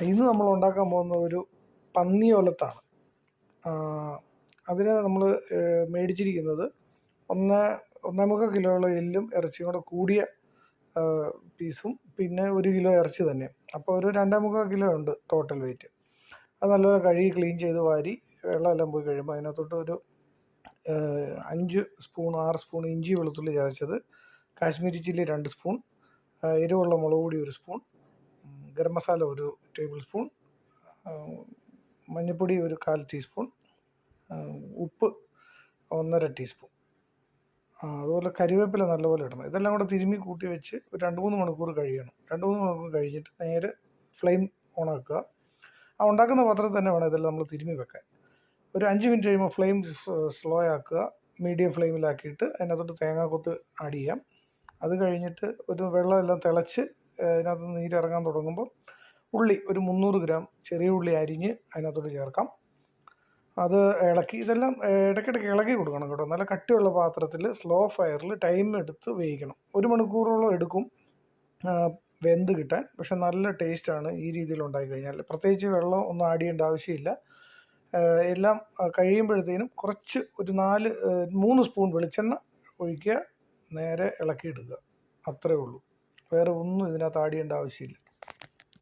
ഇന്ന് നമ്മൾ ഉണ്ടാക്കാൻ പോകുന്ന ഒരു പന്നിയോലത്താണ് അതിന് നമ്മൾ മേടിച്ചിരിക്കുന്നത് ഒന്ന് ഒന്നേ മുക്കാൽ കിലോയോളം എല്ലും ഇറച്ചിയും കൂടെ കൂടിയ പീസും പിന്നെ ഒരു കിലോ ഇറച്ചി തന്നെ. അപ്പോൾ ഒരു രണ്ടേ മുക്കാൽ കിലോ ഉണ്ട് ടോട്ടൽ വെയിറ്റ് അത് നല്ലപോലെ കഴുകി ക്ലീൻ ചെയ്ത് വാരി വെള്ളമെല്ലാം പോയി കഴിയുമ്പോൾ അതിനകത്തോട്ട് ഒരു അഞ്ച് സ്പൂൺ ആറ് സ്പൂൺ ഇഞ്ചി വെളുത്തുള്ളി ചതച്ചത് കാശ്മീരി ചില്ലി രണ്ട് സ്പൂൺ എരിവുള്ള മുളക് പൊടി ഒരു സ്പൂൺ ഗരം മസാല ഒരു ടേബിൾ സ്പൂൺ മഞ്ഞൾപ്പൊടി ഒരു കാൽ ടീസ്പൂൺ ഉപ്പ് ഒന്നര ടീസ്പൂൺ. അതുപോലെ കരിവേപ്പില നല്ലപോലെ ഇടണം. ഇതെല്ലാം കൂടെ തിരുമ്മി കൂട്ടി വെച്ച് ഒരു രണ്ട് മൂന്ന് മണിക്കൂർ കഴിയണം. രണ്ട് മൂന്ന് മണിക്കൂർ കഴിഞ്ഞിട്ട് നേരെ ഫ്ലെയിം ഓണാക്കുക. ആ ഉണ്ടാക്കുന്ന പാത്രത്തിൽ തന്നെ വേണം ഇതെല്ലാം നമ്മൾ തിരുമ്മി വെക്കാൻ. ഒരു അഞ്ച് മിനിറ്റ് കഴിയുമ്പോൾ ഫ്ലെയിം സ്ലോ ആക്കുക. മീഡിയം ഫ്ലെയിമിലാക്കിയിട്ട് അതിനകത്തോട്ട് തേങ്ങാക്കൊത്ത് ആഡ് ചെയ്യാം. അത് കഴിഞ്ഞിട്ട് ഒരു വെള്ളമെല്ലാം തിളച്ച് അതിനകത്ത് നീരിറങ്ങാൻ തുടങ്ങുമ്പോൾ ഉള്ളി ഒരു മുന്നൂറ് ഗ്രാം ചെറിയ ഉള്ളി അരിഞ്ഞ് അതിനകത്തോട്ട് ചേർക്കാം. അത് ഇളക്കി ഇതെല്ലാം ഇടയ്ക്കിടയ്ക്ക് ഇളക്കി കൊടുക്കണം കേട്ടോ. നല്ല കട്ടിയുള്ള പാത്രത്തിൽ സ്ലോ ഫയറിൽ ടൈം എടുത്ത് വേവിക്കണം. ഒരു മണിക്കൂറോളം എടുക്കും വെന്ത് കിട്ടാൻ. പക്ഷെ നല്ല ടേസ്റ്റാണ് ഈ രീതിയിൽ ഉണ്ടാക്കി കഴിഞ്ഞാൽ. പ്രത്യേകിച്ച് വെള്ളം ഒന്നും ആഡ് ചെയ്യേണ്ട ആവശ്യമില്ല. എല്ലാം കഴിയുമ്പോഴത്തേനും കുറച്ച് ഒരു നാല് മൂന്ന് സ്പൂൺ വെളിച്ചെണ്ണ ഒഴിക്കുക നേരെ ഇളക്കിയെടുക്കുക അത്രേ ഉള്ളൂ. വേറെ ഒന്നും ഇതിനകത്ത് ആഡ് ചെയ്യേണ്ട ആവശ്യമില്ല.